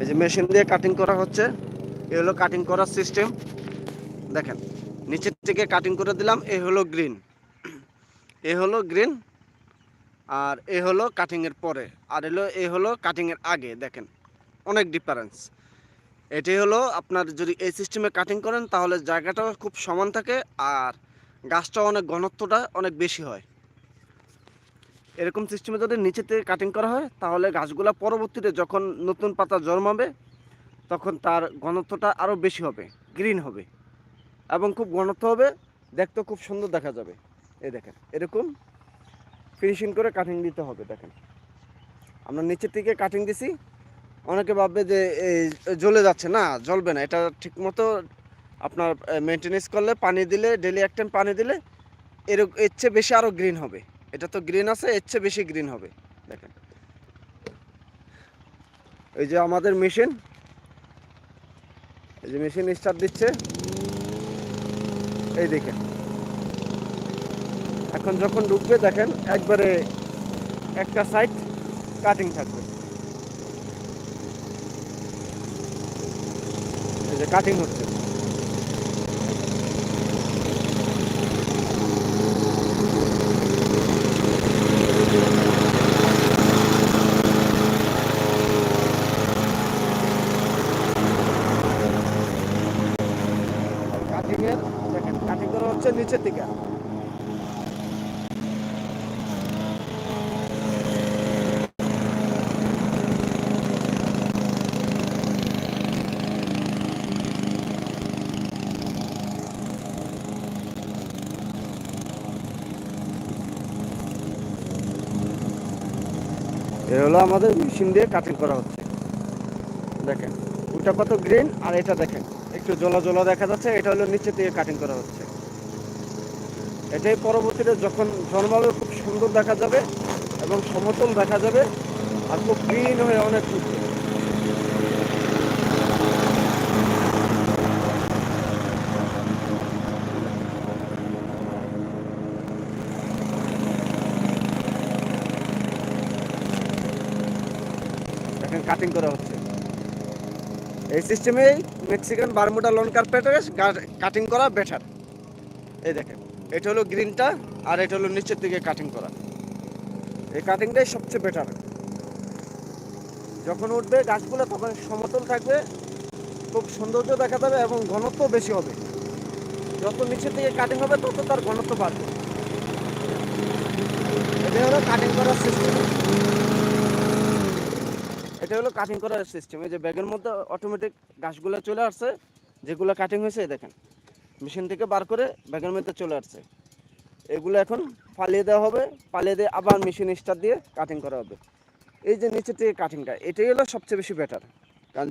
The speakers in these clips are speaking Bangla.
এই যে মেশিন দিয়ে কাটিং করা হচ্ছে, এ হলো কাটিং করার সিস্টেম দেখেন, নিচের থেকে কাটিং করে দিলাম, এ হলো গ্রিন এ হলো গ্রিন আর এ হলো কাটিংয়ের পরে, আর এলো, এ হলো কাটিংয়ের আগে, দেখেন, অনেক ডিফারেন্স এটি হলো আপনার যদি এই সিস্টেমে কাটিং করেন, তাহলে জায়গাটাও খুব সমান থাকে, আর গাছটা অনেক ঘনত্বটা অনেক বেশি হয়। এরকম সিস্টেমে যদি নিচে থেকে কাটিং করা হয়, তাহলে গাছগুলা পরবর্তীতে যখন নতুন পাতা জন্মাবে, তখন তার ঘনত্বটা আরও বেশি হবে গ্রিন হবে। এবং খুব ঘনত্ব হবে দেখতে খুব সুন্দর দেখা যাবে। এই দেখেন, এরকম ফিনিশিং করে কাটিং দিতে হবে, দেখেন। আমরা নিচের থেকে কাটিং দিছি, অনেকে ভাববে যে এই জ্বলে যাচ্ছে, না, জ্বলবে না, এটা ঠিকমতো আপনার মেনটেনেন্স করলে পানি দিলে ডেলি এক টাইম পানি দিলে এর এর চেয়ে বেশি আরও গ্রিন হবে। এটা তো গ্রিন আছে, এর চেয়ে বেশি গ্রিন হবে। দেখেন। এই যে আমাদের মেশিন এই যে মেশিন স্টার্ট দিচ্ছে। এই দেখেন। এখন যখন ঢুকবে, দেখেন, একবারে একটা সাইড কাটিং থাকবে। এই যে কাটিং হচ্ছে কাটিং এর দেখেন কাটিং করা হচ্ছে নিচের দিকে। এ হলো আমাদের মেশিন দিয়ে কাটিং করা হচ্ছে। দেখেন, ওটা কত গ্রিন আর এটা দেখেন, একটু জলা জলা দেখা যাচ্ছে, এটা হলো নিচে দিয়ে কাটিং করা হচ্ছে। এটাই পরবর্তীতে যখন জন্মাবে খুব সুন্দর দেখা যাবে এবং সমতল দেখা যাবে আর খুব গ্রিন হয়ে অনেক দেখেন কাটিং করা হচ্ছে। এই সিস্টেমেই মেক্সিকান বারমুডা লন কার্পেটের কাটিং করা বেটার এই দেখেন। এটা হলো গ্রিনটা আর এটা হলো নিচের দিকে কাটিং করা। এই কাটিংটাই সবচেয়ে বেটার যখন উঠবে গাছগুলো তখন সমতল থাকবে, খুব সৌন্দর্য দেখা যাবে এবং ঘনত্ব বেশি হবে। যত নিচের দিকে কাটিং হবে, তত তার ঘনত্ব বাড়বে। এটা হলো কাটিং করার সিস্টেম এটা হলো কাটিং করার সিস্টেম এই যে ব্যাগের মধ্যে অটোমেটিক গাছগুলো চলে আসছে, যেগুলো কাটিং হয়েছে দেখেন। মেশিন থেকে বার করে ব্যাগের মধ্যে চলে আসছে। এগুলো এখন ফালিয়ে দেওয়া হবে ফালিয়ে দিয়ে আবার মেশিন স্টার দিয়ে কাটিং করা হবে। এই যে নিচের থেকে কাটিংটা এটাই হলো সবচেয়ে বেশি বেটার কারণ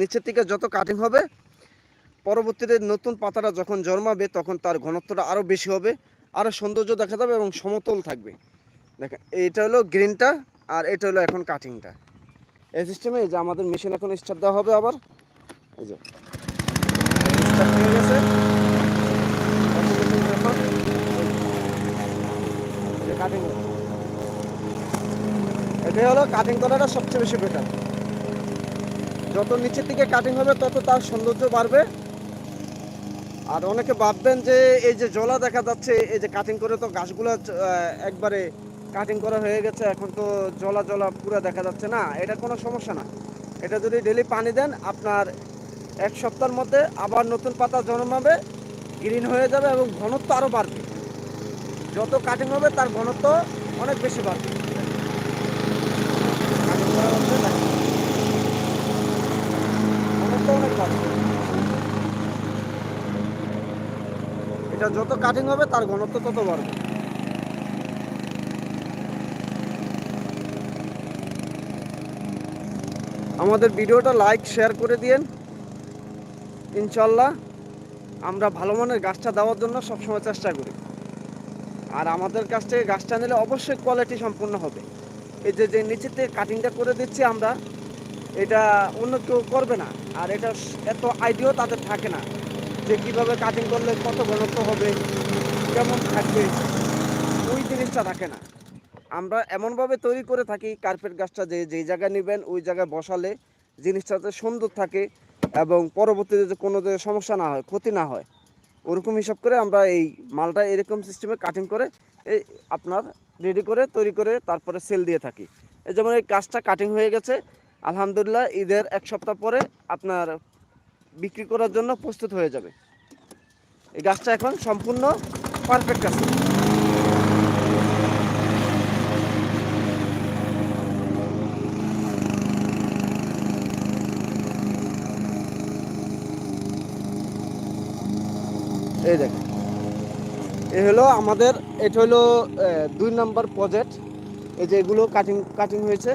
নিচের থেকে যত কাটিং হবে, পরবর্তীতে নতুন পাতাটা যখন জন্মাবে, তখন তার ঘনত্বটা আরও বেশি হবে আরও সৌন্দর্য দেখা যাবে এবং সমতল থাকবে। দেখেন এইটা হলো গ্রিনটা আর এটা হলো এখন কাটিংটা এই সিস্টেমে যে আমাদের মেশিন এখন স্টার্ট দেওয়া হবে আবার। এই যে স্টার্ট হয়ে গেছে Automatic ব্যাপার। এই যে কাটিং এটাই হলো কাটিং করাটা সবচেয়ে বেশি বেটার যত নিচের দিকে কাটিং হবে, তত তার সৌন্দর্য বাড়বে। আর অনেকে ভাববেন যে, এই যে জলা দেখা যাচ্ছে, এই যে কাটিং করে তো গাছগুলো একবারে কাটিং করা হয়ে গেছে, এখন তো জলা জলা পুরো দেখা যাচ্ছে না, এটা কোনো সমস্যা না। এটা যদি ডেলি পানি দেন, আপনার এক সপ্তাহের মধ্যে আবার নতুন পাতা জন্মাবে গ্রিন হয়ে যাবে এবং ঘনত্ব আরও বাড়বে। যত কাটিং হবে, তার ঘনত্ব অনেক বেশি বাড়বে Cutting করা হচ্ছে, দেখেন। ঘনত্ব অনেক বাড়বে এটা যত কাটিং হবে, তার ঘনত্ব তত বাড়বে। আমাদের ভিডিওটা লাইক শেয়ার করে দিয়েন। ইনশাল্লাহ আমরা ভালো মানের গাছটা দেওয়ার জন্য সবসময় চেষ্টা করি। আর আমাদের কাছ থেকে গাছটা নিলে অবশ্যই কোয়ালিটি সম্পূর্ণ হবে। এই যে যে নিচেতে কাটিংটা করে দিচ্ছি আমরা, এটা অন্য কেউ করবে না। আর এটা এত আইডিয়াও তাদের থাকে না যে কীভাবে কাটিং করলে কত ঘনত্ব হবে, কেমন থাকবে, ওই জিনিসটা থাকে না। আমরা এমনভাবে তৈরি করে থাকি কার্পেট গাছটা যে যেই জায়গায় নেবেন, ওই জায়গায় বসালে জিনিসটা যাতে সুন্দর থাকে এবং পরবর্তীতে যে কোনো সমস্যা না হয়, ক্ষতি না হয়, ওরকম হিসাব করে আমরা এই মালটা এরকম সিস্টেমে কাটিং করে, এই আপনার রেডি করে, তৈরি করে তারপরে সেল দিয়ে থাকি। এই যেমন এই কাজটা কাটিং হয়ে গেছে, আলহামদুলিল্লাহ ঈদের এক সপ্তাহ পরে আপনার বিক্রি করার জন্য প্রস্তুত হয়ে যাবে। এই গাছটা এখন সম্পূর্ণ পারফেক্ট আছে এই দেখেন। এ হলো আমাদের, এটা হলো দুই নম্বর প্রজেক্ট এই যে এগুলো কাটিং কাটিং হয়েছে,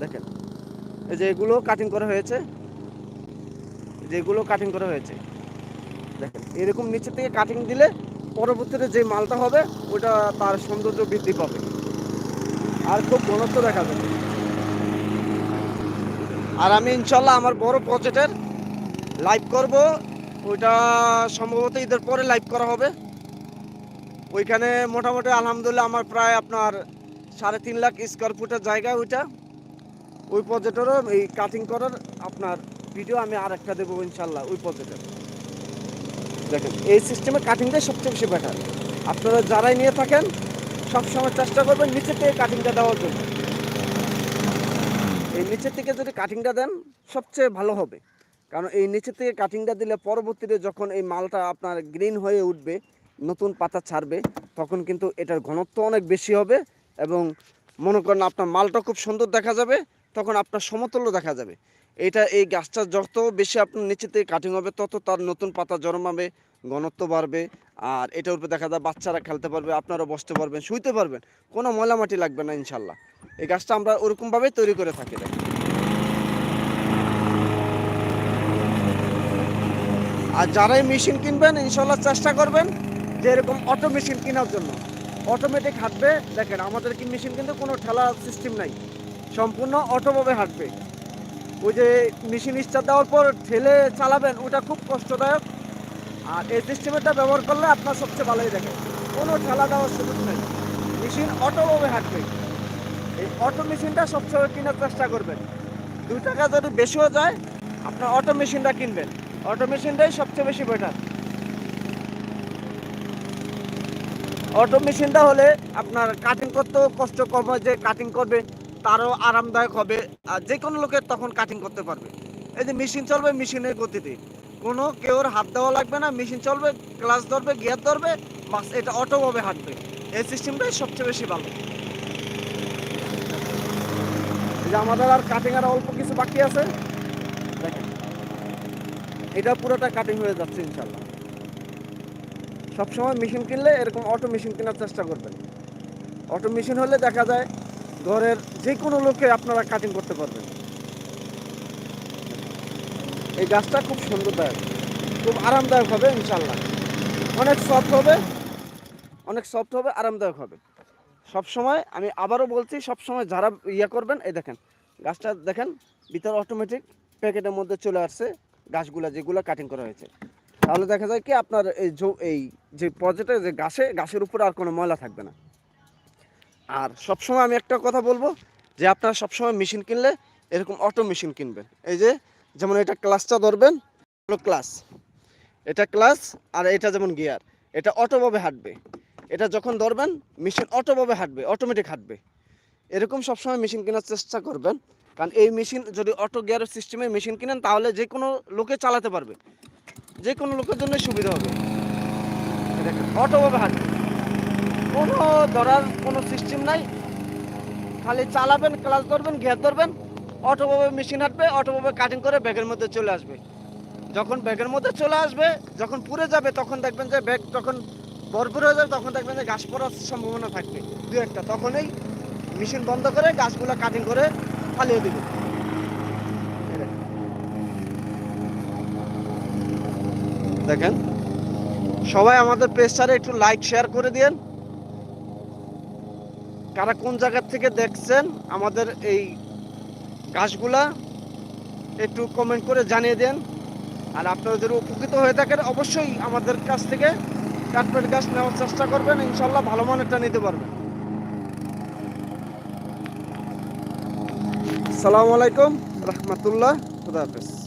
দেখেন। এই যে এগুলো কাটিং করা হয়েছে, এই যে এগুলো কাটিং করা হয়েছে, দেখেন। এরকম নিচে থেকে কাটিং দিলে পরবর্তীতে যে মালটা হবে, ওটা তার সৌন্দর্য বৃদ্ধি পাবে। আর খুব ঘনত্ব দেখা যাবে আর আমি ইনশাল্লাহ আমার বড় প্রজেক্টের লাইভ করব। ওইটা সম্ভবত ঈদের পরে লাইভ করা হবে। ওইখানে মোটামুটি আলহামদুলিল্লাহ আমার প্রায় আপনার সাড়ে তিন লাখ স্কোয়ার ফুটের জায়গা ওইটা। ওই প্রজেক্টেরও এই কাটিং করার আপনার ভিডিও আমি আর একটা দেবো ইনশাল্লাহ, ওই প্রজেক্টের দেখেন, এই সিস্টেমে কাটিংটাই সবচেয়ে বেশি বেটার আপনারা যারাই নিয়ে থাকেন, সবসময় চেষ্টা করবেন নিচের থেকে কাটিংটা দেওয়ার জন্য। এই নিচের থেকে যদি কাটিংটা দেন, সবচেয়ে ভালো হবে। কারণ এই নিচের থেকে কাটিংটা দিলে পরবর্তীতে যখন এই মালটা আপনার গ্রিন হয়ে উঠবে নতুন পাতা ছাড়বে, তখন কিন্তু এটার ঘনত্ব অনেক বেশি হবে এবং মনে করেন আপনার মালটা খুব সুন্দর দেখা যাবে, তখন আপনার সমতুল্য দেখা যাবে। এটা এই গাছটা যত বেশি আপনার নিচে থেকে কাটিং হবে, তত তার নতুন পাতা জন্মাবে, ঘনত্ব বাড়বে, আর এটার উপরে দেখা যায় বাচ্চারা খেলতে পারবে আপনারা বসতে পারবেন, শুইতে পারবেন, কোনো ময়লা মাটি লাগবে না ইনশাল্লাহ। এই গাছটা আমরা ওরকমভাবেই তৈরি করে থাকি আর যারাই মেশিন কিনবেন, ইনশাল্লাহ চেষ্টা করবেন যে এরকম অটো মেশিন কেনার জন্য। অটোমেটিক হাঁটবে, দেখেন, আমাদের কি মেশিন কিন্তু কোনো ঠেলা সিস্টেম নাই। সম্পূর্ণ অটোভাবে হাঁটবে। ওই যে মেশিন স্টার্ট দেওয়ার পর ঠেলে চালাবেন, ওটা খুব কষ্টদায়ক। আর এই সিস্টেমটা ব্যবহার করলে আপনার সবচেয়ে ভালোই দেখে। কোনো ঠেলা দেওয়ার সুযোগ নেই। মেশিন অটোভাবে হাঁটবে। এই অটো মেশিনটা সবসময় কেনার চেষ্টা করবেন। দুই টাকা যদি বেশিও যায়, আপনার অটো মেশিনটা কিনবেন। অটো মেশিনটাই সবচেয়ে বেশি বেটার অটো মেশিনটা হলে আপনার কাটিং করতেও কষ্ট কম যে কাটিং করবে তারও আরামদায়ক হবে। আর যে কোনো লোকের তখন কাটিং করতে পারবে। এই যে মেশিন চলবে মেশিনের গতিতে। কোনো কেউর হাত দেওয়া লাগবে না, মেশিন চলবে ক্লাস ধরবে গিয়ার ধরবে, বাস এটা অটোভাবে হাঁটবে। এই সিস্টেমটাই সবচেয়ে বেশি ভালো। যে আমাদের আর কাটিং আর অল্প কিছু বাকি আছে। দেখেন। এটা পুরোটা কাটিং হয়ে যাচ্ছে ইনশাল্লাহ সবসময় মেশিন কিনলে এরকম অটো মেশিন কেনার চেষ্টা করবেন। অটো মেশিন হলে দেখা যায় ঘরের যে কোনো লোকে আপনারা কাটিং করতে পারবেন। এই গাছটা খুব সুন্দরদায়ক, খুব আরামদায়ক হবে ইনশাল্লাহ অনেক সফট হবে, অনেক সফট হবে, আরামদায়ক হবে। সব সময় আমি আবারও বলছি সব সময় যারা ইয়ে করবেন, এই দেখেন, গাছটা দেখেন, ভিতর অটোমেটিক প্যাকেটের মধ্যে চলে আসছে গাছগুলা যেগুলো কাটিং করা হয়েছে। তাহলে দেখা যায় কি আপনার এই এই যে প্রজেক্টে যে গাছে, গাছের উপরে আর কোনো ময়লা থাকবে না। আর সবসময় আমি একটা কথা বলব যে আপনারা সবসময় মেশিন কিনলে এরকম অটো মেশিন কিনবেন। এই যে, যেমন এটা ক্লাসটা ধরবেন, হলো ক্লাস। এটা ক্লাস আর এটা যেমন গিয়ার, এটা অটোভাবে হাঁটবে। এটা যখন ধরবেন, মেশিন অটোভাবে হাঁটবে অটোমেটিক হাঁটবে। এরকম সবসময় মেশিন কেনার চেষ্টা করবেন। কারণ এই মেশিন, যদি অটো গিয়ারের সিস্টেমে মেশিন কিনেন, তাহলে যে কোনো লোকে চালাতে পারবে। যে কোনো লোকের জন্য সুবিধা হবে। দেখেন অটোভাবে হাঁটবে কোনো ধরার কোনো সিস্টেম নাই। খালি চালাবেন ক্লাস ধরবেন গিয়ার ধরবেন অটোভাবে মেশিন হাঁটবে অটোভাবে কাটিং করে ব্যাগের মধ্যে চলে আসবে। যখন ব্যাগের মধ্যে চলে আসবে, যখন পুড়ে যাবে, তখন দেখবেন যে ব্যাগ যখন ভরপুর হয়ে যাবে, তখন দেখবেন যে গাছ পড়ার সম্ভাবনা থাকবে, দু একটা। তখনই মেশিন বন্ধ করে গাছগুলো কাটিং করে ফালিয়ে দিবে। দেখেন। সবাই আমাদের পেজটারে একটু লাইক শেয়ার করে দিন কারা কোন জায়গা থেকে দেখছেন আমাদের এই গাছগুলা, একটু কমেন্ট করে জানিয়ে দেন। আর আপনারা যদি উপকৃত হয়ে থাকেন, অবশ্যই আমাদের কাছ থেকে কাঠপেট গাছ নেওয়ার চেষ্টা করবেন। ইনশাল্লাহ ভালো মানেরটা নিতে পারবেন। সালামু আলাইকুম, রহমতুল্লাহ, খুদা হাফেজ।